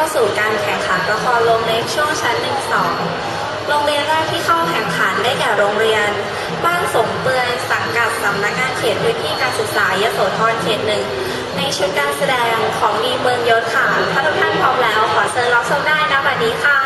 เข้าสู่การแข่งขันละครโรงเล็กช่วงชั้นหนึ่งสองโรงเรียนแรกที่เข้าแข่งขันได้แก่โรงเรียน บ้านสงเปือยสังกัดสำนักงานเขตพื้นที่การศึกษายโสธรเขตหนึ่งในชุดการแสดงของดีเมืองยศค่ะถ้าทุกท่านพร้อมแล้ว ขอเชิญรับชมได้นะบัดนี้ค่ะ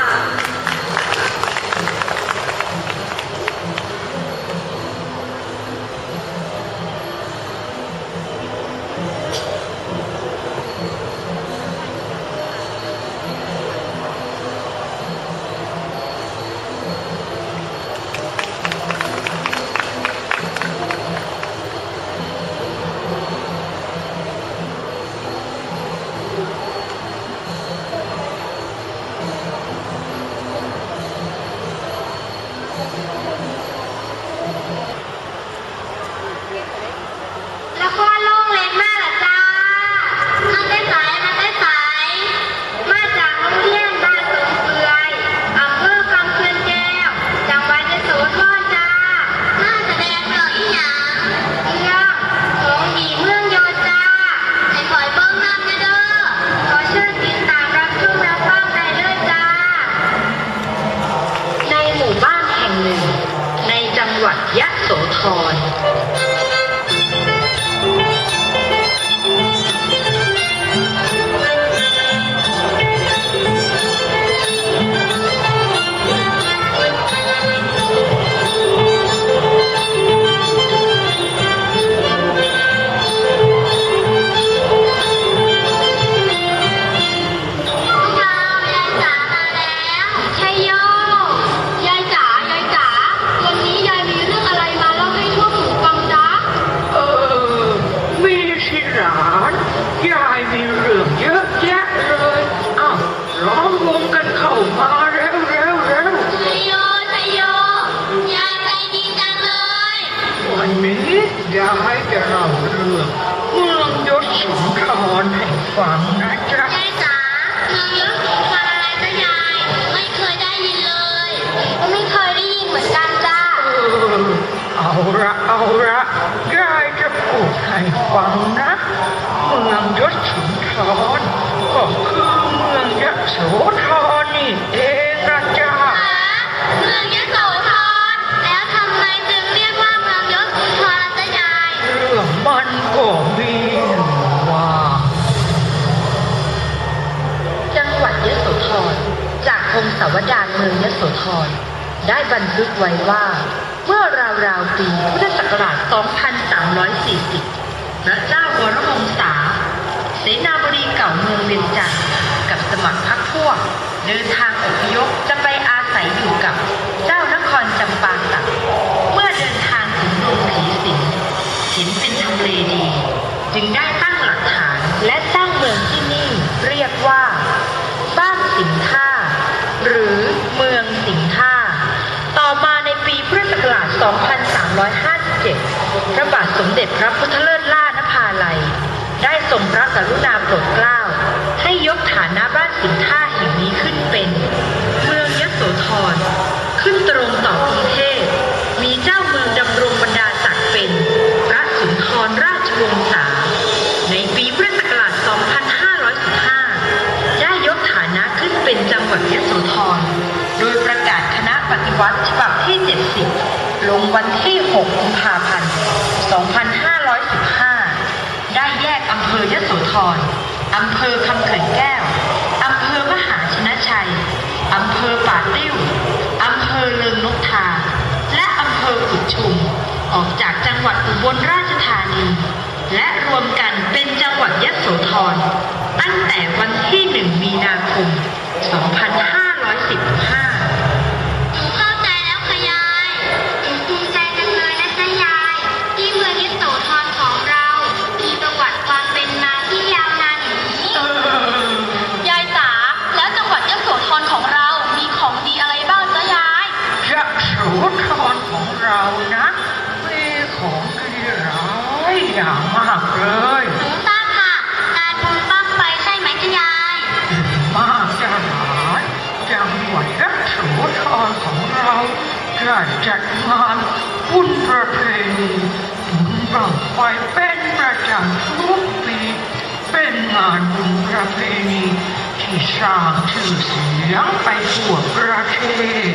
ละเอาละยายจะพูดให้ฟังนะเมืองยศสุนทรก็คือเมืองยโสธรนี่เองนะจ๊ะเมืองยโสธรแล้วทำไมจึงเรียกว่าเมืองยศสุนทรล่ะจ๊ะยายเรื่องมันก็มีอยู่ว่า จังหวัดยะโสธรจากพงศาวดารเมืองยะโสธร ได้บันทึกไว้ว่า เมื่อราวๆปีพุทธศักราช 2340 พระเจ้าวรวงศาเสนาบดีเก่าเมืองเวียงจันทร์กับสมัครพรรคพวก เดินทางอพยพจะไปอาศัยอยู่กับเจ้านครจำปาสักเมื่อเดินทางถึงดงผีสิงเห็นเป็นทำเลดี จึงได้ตั้งหลักฐานและสร้างเมืองที่นี่ 2357 พระบาทสมเด็จพระพุทธเลิศล่านภาลัย ได้ทรงพระกรุณาโปรดเกล้า ให้ยกฐานะบ้านสิงห์ท่าแห่งนี้ขึ้นเป็น เมืองยโสธร ขึ้นตรงต่อกรุงเทพ มีเจ้าเมืองดำรงบรรดาศักดิ์เป็น พระสุนทรราชวงศ์สาในปีพุทธศักราช2515 ได้ยกฐานะขึ้นเป็นจังหวัดยโสธร โดยประกาศคณะปฏิวัติฉบับที่ 70 ลงวันที่ 6 กุมภาพันธ์ 2515 ได้แยกอำเภอยโสธร อำเภอคำเขื่อนแก้ว อำเภอมหาชนะชัย อำเภอป่าติ้ว อำเภอเลิงนกทา และอำเภอกุดชุม ออกจากจังหวัดอุบลราชธานี และรวมกันเป็นจังหวัดยโสธร ตั้งแต่วันที่ 1 มีนาคม 2515 ได้จัดงานบุญประเพณีบุญบังไฟเป็นประจำทุกปีเป็นงานบุญประเพณีที่สร้างชื่อเสียงไปทั่วประเทศ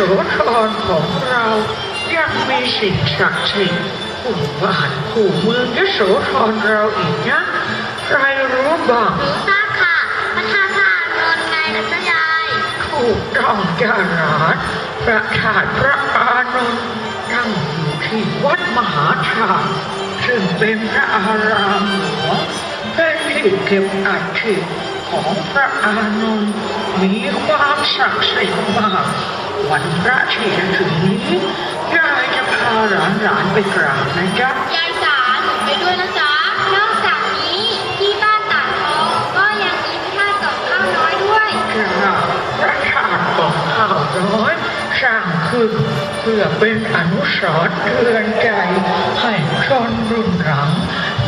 สธรของเรายังมีสิ่งศักดิ์สิทธิ์คู่บ้านคู่เมืองยะโสธรเราอีกนะใครรู้บ้างหนูทราบค่ะพระธาตุพระอานนท์ไงนะจ๊ะยายถูกต้องจ้าหลานพระธาตุพระอานนท์ตั้งอยู่ที่วัดมหาธาตุซึ่งเป็นพระอารามหลวงเป็นที่เก็บอัฐิของพระอานนท์มีความศักดิ์สิทธิ์มาก วันพระที่จะถึงนี้ยายจะพาหลานๆไปกราบนะจ๊ะ ยายจ๋าหนูไปด้วยนะจ๊ะ นอกจากนี้ที่บ้านตาดทองก็ยังมีพระธาตุกับข้าวน้อยด้วยจ้าพระธาตุของข้าวน้อยสร้างขึ้นเพื่อเป็นอนุสรณ์เตือนใจ ให้ชนรุ่นหลัง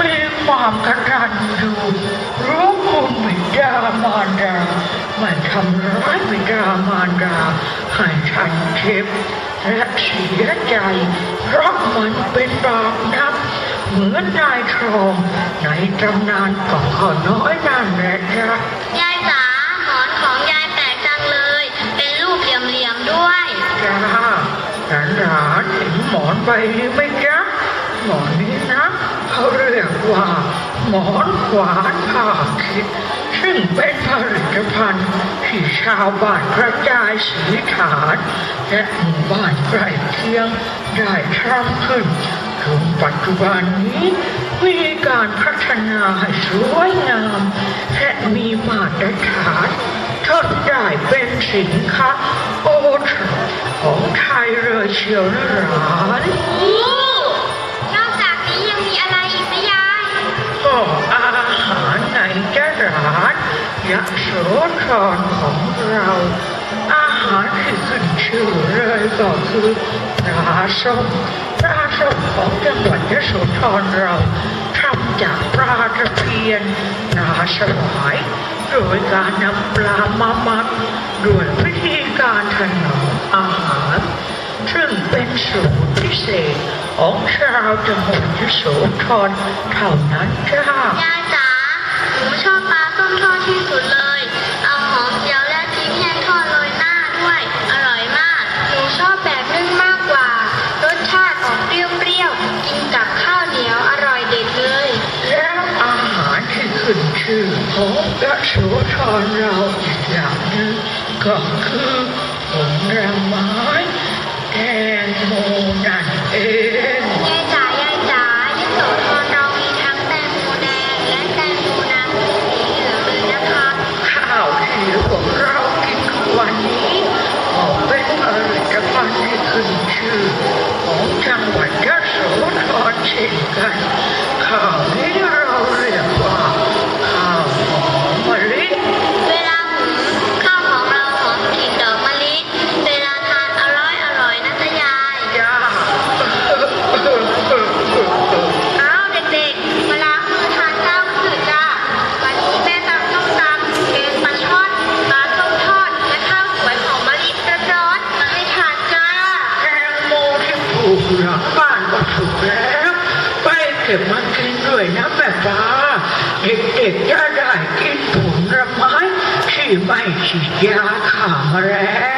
มีความกตัญญูรู้คุณบิดามารดาไม่ทำร้ายบิดามารดา ให้ทันเจ็บและเสียใจ เพราะมันเป็นบาปนัก เหมือนนายทองในตำนานของข้าวน้อยนั่นแหละจ้ะยายจ๋าหมอนของยายแปลกจังเลย เป็นรูปเหลี่ยมๆด้วยจ้าหลานหลานเห็นหมอนใบนี้ไหมจ๊ะหมอนนี้นะเขาเรียกว่า หมอนขวานผ่าคิด ซึ่งเป็นผลิตภัณฑ์ที่ชาวบ้านกระจายสีฐานและหมู่บ้านใกล้เคียงได้ทำขึ้นจนปัจจุบันนี้มีการพัฒนาให้สวยงามและมีมาตรฐานจนได้เป็นสินค้าโอทของไทยเลยเชียวนะหลาน โสธรของเรา อาหารที่ขึ้นชื่อเลยก็คือปลาส้มปลาส้มของจังหวัดยโสธรเราทำจากปลาตะเพียนปลาสวายโดยการนำปลามามัดด้วยวิธีการถนอมอาหาร ซึ่งเป็นสูตรพิเศษของชาวจังหวัดยโสธรเท่านั้นจ้า ยายจ๋าหนูชอบปลา ทอดที่สุดเลย เอาหอมเจียวและพริกแห้งทอดโรยหน้าด้วย อร่อยมาก หนูชอบแบบนึ่งมากกว่า รสชาติออกเปรี้ยวๆ กินกับข้าวเหนียวอร่อยเด็ดเลย แล้วอาหารที่ขึ้นชื่อของยโสธรเราอีกอย่างหนึ่งก็คือผลไม้แต รเกินผลไ